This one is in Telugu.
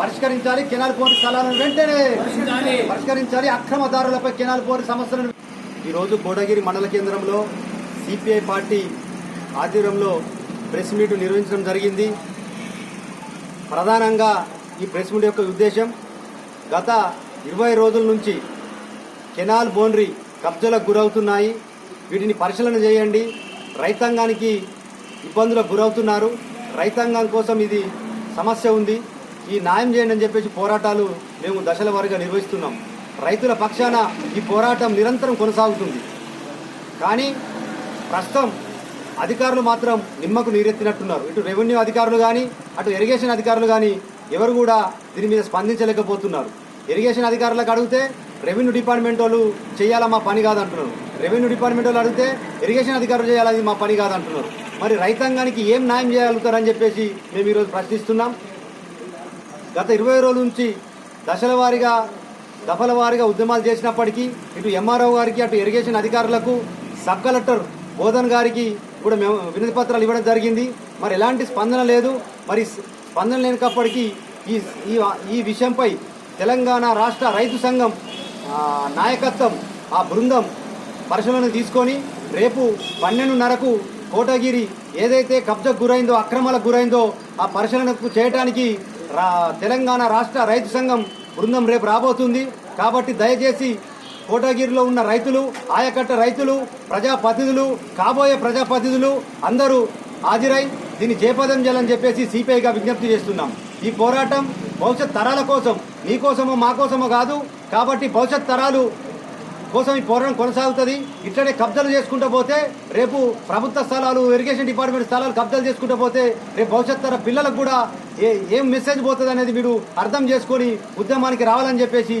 పరిష్కరించాలి. కెనాల్ పోని స్థలాలను వెంటనే పరిష్కరించాలి. అక్రమదారులపై కెనాల్ పోని సమస్యలను ఈరోజు కోటగిరి మండల కేంద్రంలో సిపిఐ పార్టీ ఆధ్వర్యంలో ప్రెస్ మీట్ నిర్వహించడం జరిగింది. ప్రధానంగా ఈ ప్రెస్ మీట్ యొక్క ఉద్దేశం గత ఇరవై రోజుల నుంచి కెనాల్ బౌండరీ కబ్జాలకు గురవుతున్నాయి. వీటిని పరిశీలన చేయండి. రైతాంగానికి ఇబ్బందులకు గురవుతున్నారు. రైతాంగం కోసం ఇది సమస్య ఉంది. ఈ న్యాయం చేయండి అని చెప్పేసి పోరాటాలు మేము దశల వారీగా నిర్వహిస్తున్నాం. రైతుల పక్షాన ఈ పోరాటం నిరంతరం కొనసాగుతుంది. కానీ ప్రస్తుతం అధికారులు మాత్రం నిమ్మకు నీరెత్తినట్టున్నారు. ఇటు రెవెన్యూ అధికారులు కానీ అటు ఇరిగేషన్ అధికారులు కానీ ఎవరు కూడా దీని మీద స్పందించలేకపోతున్నారు. ఇరిగేషన్ అధికారులకు అడిగితే రెవెన్యూ డిపార్ట్మెంట్ వాళ్ళు చేయాలా మా పని కాదంటున్నారు. రెవెన్యూ డిపార్ట్మెంట్ వాళ్ళు అడిగితే ఇరిగేషన్ అధికారులు చేయాలని మా పని కాదంటున్నారు. మరి రైతాంగానికి ఏం న్యాయం చేయగలుగుతారని చెప్పేసి మేము ఈరోజు ప్రశ్నిస్తున్నాం. గత ఇరవై రోజుల నుంచి దశల వారీగా దఫల వారీగా ఉద్యమాలు చేసినప్పటికీ ఇటు ఎంఆర్ఓ గారికి అటు ఇరిగేషన్ అధికారులకు సబ్ కలెక్టర్ బోధన్ గారికి కూడా మేము వినతి పత్రాలు ఇవ్వడం జరిగింది. మరి ఎలాంటి స్పందన లేదు. మరి స్పందన లేనప్పటికీ ఈ ఈ ఈ విషయంపై తెలంగాణ రాష్ట్ర రైతు సంఘం నాయకత్వం ఆ బృందం పరిశీలన తీసుకొని రేపు పన్నెండున్నరకు కోటగిరి ఏదైతే కబ్జకు గురైందో అక్రమాలకు గురైందో ఆ పరిశీలనకు చేయడానికి తెలంగాణ రాష్ట్ర రైతు సంఘం బృందం రేపు రాబోతుంది. కాబట్టి దయచేసి కోటగిరిలో ఉన్న రైతులు ఆయకట్ట రైతులు ప్రజాప్రతినిధులు కాబోయే ప్రజాప్రతినిధులు అందరూ హాజరై దీన్ని జయపదం చేయాలని చెప్పేసి సిపిఐగా విజ్ఞప్తి చేస్తున్నాం. ఈ పోరాటం భవిష్యత్ తరాల కోసం మీకోసమో మా కోసమో కాదు కాబట్టి భవిష్యత్ తరాలు కోసం ఈ పోరాటం కొనసాగుతుంది. ఇట్లనే కబ్జాలు చేసుకుంటూ పోతే రేపు ప్రభుత్వ స్థలాలు ఇరిగేషన్ డిపార్ట్మెంట్ స్థలాలు కబ్జాలు చేసుకుంటూ పోతే రేపు భవిష్యత్ తర పిల్లలకు కూడా ఏ ఏం మెసేజ్ పోతుంది అనేది మీరు అర్థం చేసుకొని ఉద్యమానికి రావాలని చెప్పేసి